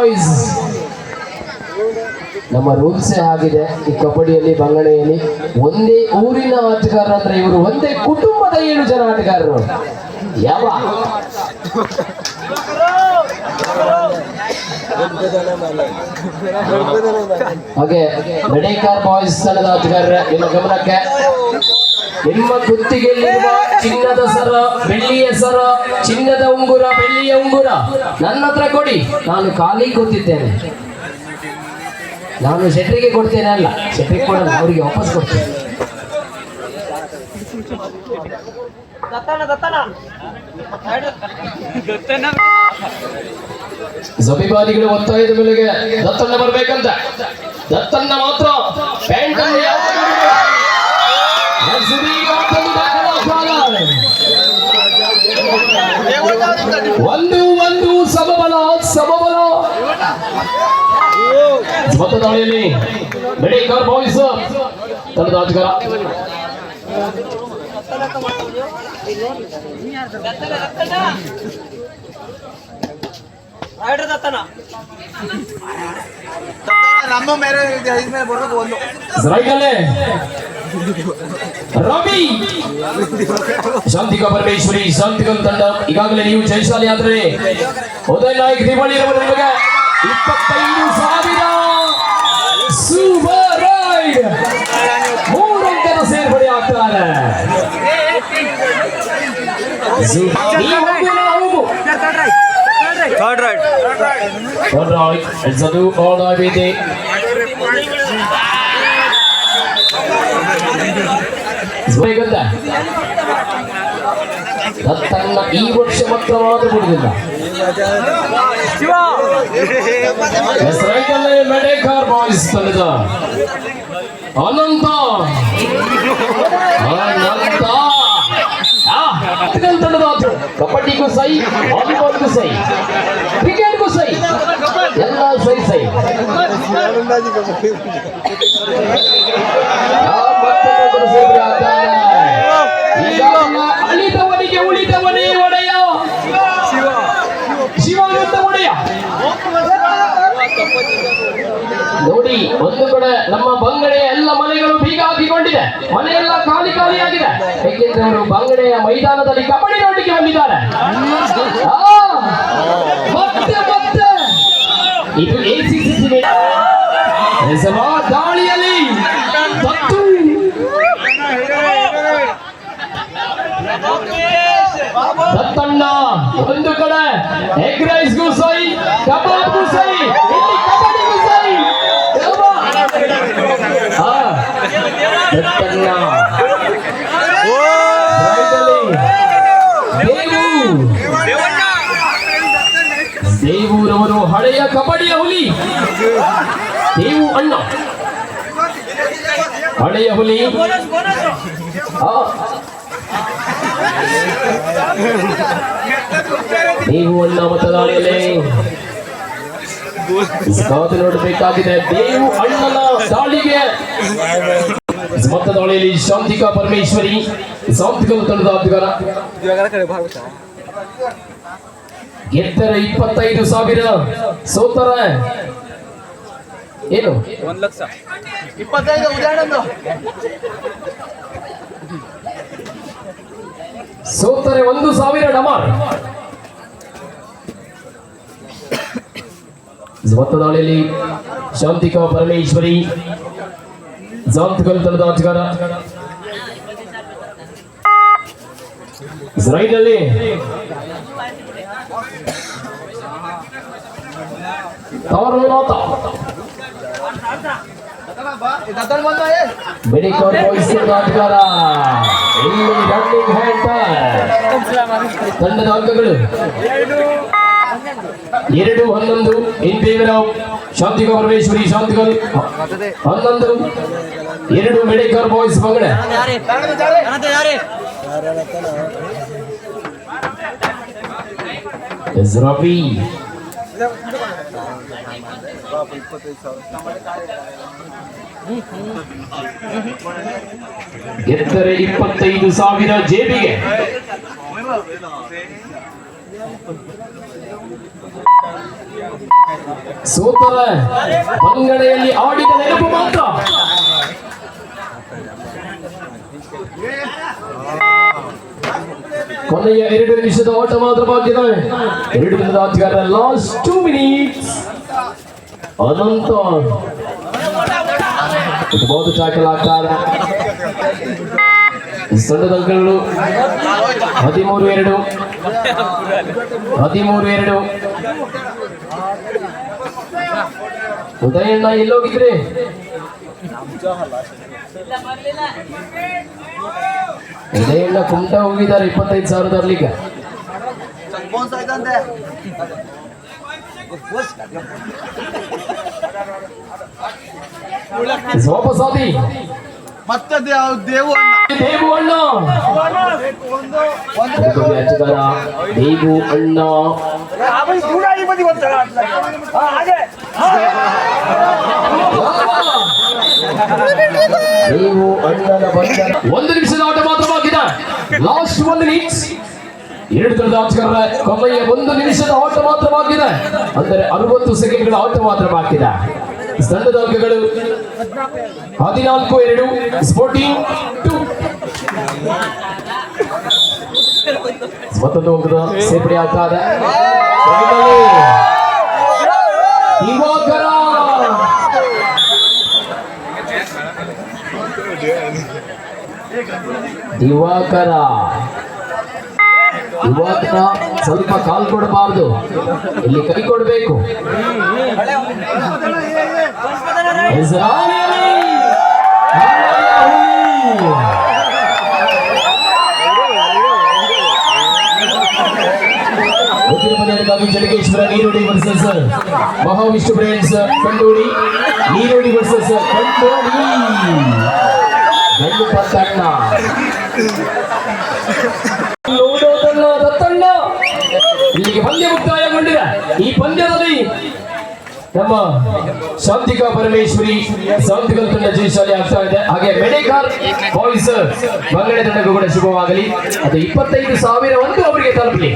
Boys ನಮ್ಮ ರೂಲ್ಸೇ ಆಗಿದೆ ಈ ಕಬಡ್ಡಿಯಲ್ಲಿ, ಬಂಗಡೆಯಲ್ಲಿ. ಒಂದೇ ಊರಿನ ಆಟಗಾರರು ಅಂದ್ರೆ ಇವರು ಒಂದೇ ಕುಟುಂಬದ ಏಳು ಜನ ಆಟಗಾರರು. ಯಾವ? ಹಾಗೆ ನಡೇಕಾರ್ ಬಾಯ್ಸ್ ತಂಡದ ಆಟಗಾರರ ನಿಮ್ಮ ಗಮನಕ್ಕೆ. ನಿಮ್ಮ ಕುತ್ತಿಗೆಯಲ್ಲಿರುವ ಚಿನ್ನದ ಸರ ಬೆಳ್ಳಿಯ ಸರ ಚಿನ್ನದ ಉಂಗುರ ಬೆಳ್ಳಿಯ ಉಂಗುರ ನನ್ನ ಹತ್ರ ಕೊಡಿ. ನಾನು ಖಾಲಿ ಕೂತಿದ್ದೇನೆ. ನಾನು ಶೆಟ್ರಿಗೆ ಕೊಡ್ತೇನೆ ಅಲ್ಲ. ಶೆಟ್ರಿಗೆ ಕೊಡಲ್ಲ ಅವರಿಗೆ ವಾಪಸ್ ಕೊಡ್ತೇನೆ. ಜಮೀಬಾದಿಗಳು ಒತ್ತಾಯದ ಮೇಲೆ ದತ್ತಣ್ಣ ಬರ್ಬೇಕಂತ. ದತ್ತಣ್ಣ ಮಾತ್ರ ಪ್ಯಾಂಟ್ ಒಂದು ಒಂದು ಸಮಬಲ ಸಮಬಲ. ಮತ್ತು ದಾಳಿಯಲ್ಲಿ ಬೆಳೇಕರ್ ಬಾಯ್ಸ್. ತಂಡದ ಆಟಗಾರ ನಮ್ಮ ಮೇಲೆ ಬರೋದು ಒಂದು. ರೈತಲ್ಲೇ ರವಿ ಶಾಂತಿಕ ಪರಮೇಶ್ವರಿ ಶಾಂತಿಕಲ್ ತಂಡ ಈಗಾಗಲೇ ನೀವು ಜಯಶಾಲಿ ಆದ್ರೆ ಉದಯ ನಾಯಕ್ ದಿವಾಳಿ ರವರು ನಿಮಗೆ ಇಪ್ಪತ್ತೈದು ಸಾವಿರ ಸೂಪರ್ ರೈಡ್ ಮೂರು ಅಂಕದ ಸೇರ್ಪಡೆ ಆಗ್ತಾರೆ ಸು- ನೀವು ಹೋಗು, ನಾವು ಹೋಗು. Third right All right, it's a all everything. ಈ ವರ್ಷ ಮಾತ್ರ ಮಾತ್ರ ಬಿಡುದಿಲ್ಲ ಮೆಡೆಕಾರ್ ತಂಡದ ಅನಂತ ಅನಂತ. ಕಬಡ್ಡಿಗೂ ಸೈ ವಾಲಿಬಾಲ್ಗೂ ಸೈ ಕ್ರಿಕೆಟ್ಗೂ ಸೈ ಎಲ್ಲ ಸೈ ಸೈ ಒಂದು ಕಡೆ ನಮ್ಮ ಬಂಗಡೆಯ ಎಲ್ಲ ಮನೆಗಳು ಬೀಗ ಹಾಕಿಕೊಂಡಿದೆ ಮನೆಯೆಲ್ಲ ಖಾಲಿ ಖಾಲಿಯಾಗಿದೆ. ಏಕೆಂದ್ರೆ ಅವರು ಬಂಗಡೆಯ ಮೈದಾನದಲ್ಲಿ ಕಬಡ್ಡಿ ನೋಡಲಿಕ್ಕೆ ಬಂದಿದ್ದಾರೆ. ಮತ್ತೆ ಮತ್ತೆ. ಇದು ದಾಳಿಯಲ್ಲಿ ತತ್ತು ಒಂದು ಕಡೆ. ಎಗ್ ರೈಸ್ಗೂ ಸೈ ಕಬಾಬ್ಗೂ ಸೈ ಕಬಡ್ಡಿಯ ಹುಲಿ. ದೇವು ಅಣ್ಣ. ಹಳೆಯ ಹುಲಿ. ಆ, ನೀವು ಅಣ್ಣ ಮತದಾಳಿಯಲ್ಲಿ ಕಾದು ನೋಡಬೇಕಾಗಿದೆ. ದೇವು ಅಣ್ಣನ ದಾಳಿಗೆ. ಮತದಾಳಿಯಲ್ಲಿ ಶಾಂತಿಕಾ ಪರಮೇಶ್ವರಿ. ಶಾಂತಿಕಾ ತಂಡದ ಆಟಗಾರ ಕಡೆ ಭಾಗವತ ಗೆದ್ದರ ಇಪ್ಪತ್ತೈದು ಸಾವಿರ. ಸೋತರ. ಏನು? ಒಂದ್ ಲಕ್ಷ. ಇಪ್ಪತ್ತೈದು ಉದಾಹರಣೆ ಸೋತರೆ ಒಂದು ಸಾವಿರ ಡಮಾರ್. ಮತದಾಳಿಯಲ್ಲಿ ಶಾಂತಿಕಾ ಪರಮೇಶ್ವರಿ ಜಾಂತಕಲ್ ತಂಡದ ಆಟಗಾರ ಇಸ್ರಾಯಿಲಲ್ಲಿ ತವರನಾಥ ದತ್ತನ್ ಬಂದ ಏ ಮೆಡಿಕಲ್ ಬಾಯ್ಸ್ ಆಟಗಾರ ಇಲ್ಲಿ ರನ್ನಿಂಗ್ ಹ್ಯಾಂಡ್ ತಂಡದ ಅಂಕಗಳು ಎರಡು ಹನ್ನೊಂದು in favour of Shantika Parameshwari ಶಾಂತಿಕಲ್ ಹನ್ನೊಂದು ಎರಡು ಮೆಡಿಕಲ್ ಬಾಯ್ಸ್ ಮಗಳೆ ಗೆದ್ದರೆ ಇಪ್ಪತ್ತೈದು ಸಾವಿರ ಜೇಬಿಗೆ. ಸೋತರ ಬಂಗಡೆಯಲ್ಲಿ ಆಡಿದ ನೆನಪು ಮಾತ್ರ. ಕೊನೆಯ ಎರಡು ನಿಮಿಷದ ಓಟ ಮಾತ್ರ ಬಾಕಿ ಇದಾವೆ ಎರಡು ದಿನದ ಆಟಗಾರ ಲಾಸ್ಟ್ ಟೂ ಮಿನಿಟ್ಸ್ ಅನಂತ ಇಟ್ಬೋದು ಟ್ಯಾಕಲ್ ಆಗ್ತಾರೆ ಸಣ್ಣದ ಅಂಕಗಳು ಹದಿಮೂರು ಎರಡು ಹದಿಮೂರು ಎರಡು ಉದಯಣ್ಣ ಎಲ್ಲೋಗಿದ್ರಿ ಉದಯಣ್ಣ ಕುಮಟ ಹೋಗಿದ್ದಾರೆ ಇಪ್ಪತ್ತೈದು ಸಾವಿರದ ತರ್ಲಿಕ್ಕೆ ಸೋಪಸಾದಿ ಮತ್ತೆ ದೇವ್ ದೇವು ಅಣ್ಣ. ದೇವು ಅಣ್ಣ. ಒಂದು ಬಂದ ಒಂದು ನಿಮಿಷದ ಆಟ ಮಾತ್ರವಾಗಿದೆ ಲಾಸ್ಟ್ ಒಂದು ನಿಮಿಷ ಎರಡು ತರದ ಆಟಗಾರರ ಕೊನೆಯ ಒಂದು ನಿಮಿಷದ ಆಟ ಮಾತ್ರವಾಗಿದೆ ಅಂದರೆ ಅರವತ್ತು ಸೆಕೆಂಡ್ಗಳ ಆಟ ಮಾತ್ರವಾಗಿದೆ ತಂಡದ ಅಂಕಗಳು. ಹದಿನಾಲ್ಕು, ಎರಡು. ಸ್ಪೋರ್ಟಿಂಗ್ ಟು ಮತ್ತೊಂದು ಸೇರ್ಪಡೆ ಆಗ್ತಾ ಇದೆ. ದಿವಾಕರ. ದಿವಾಕರ, ಸ್ವಲ್ಪ ಕಾಲ್ ಕೊಡಬಾರ್ದು. ಇಲ್ಲಿ ಕೈ ಕೊಡಬೇಕು. Jadageshwara Neerodi versus Mahavishnu brands Kandodi Neerodi versus Kandodi ಗಂಡು ಪತ್ತಣ್ಣ ರತ್ತಣ್ಣ ಇಲ್ಲಿಗೆ ಪಂದ್ಯ ಮುಕ್ತಾಯಗೊಂಡಿದೆ. ಈ ಪಂದ್ಯದಲ್ಲಿ ನಮ್ಮ ಶಾಂತಿಕಾ ಪರಮೇಶ್ವರಿ ಶಾಂತಿಕಲ್ ತಂಡ ಜಯಶಾಲಿ ಆಗ್ತಾ ಇದೆ. ಹಾಗೆ ಮೆಡಿಕಾರ್ ಬಾಯ್ಸ್ ಬಂಗಡೆ ತಂಡಕ್ಕೂ ಕೂಡ ಶುಭವಾಗಲಿ. ಅದು ಇಪ್ಪತ್ತೈದು ಸಾವಿರ ಒಂದು ಅವರಿಗೆ ತಲುಪಲಿ.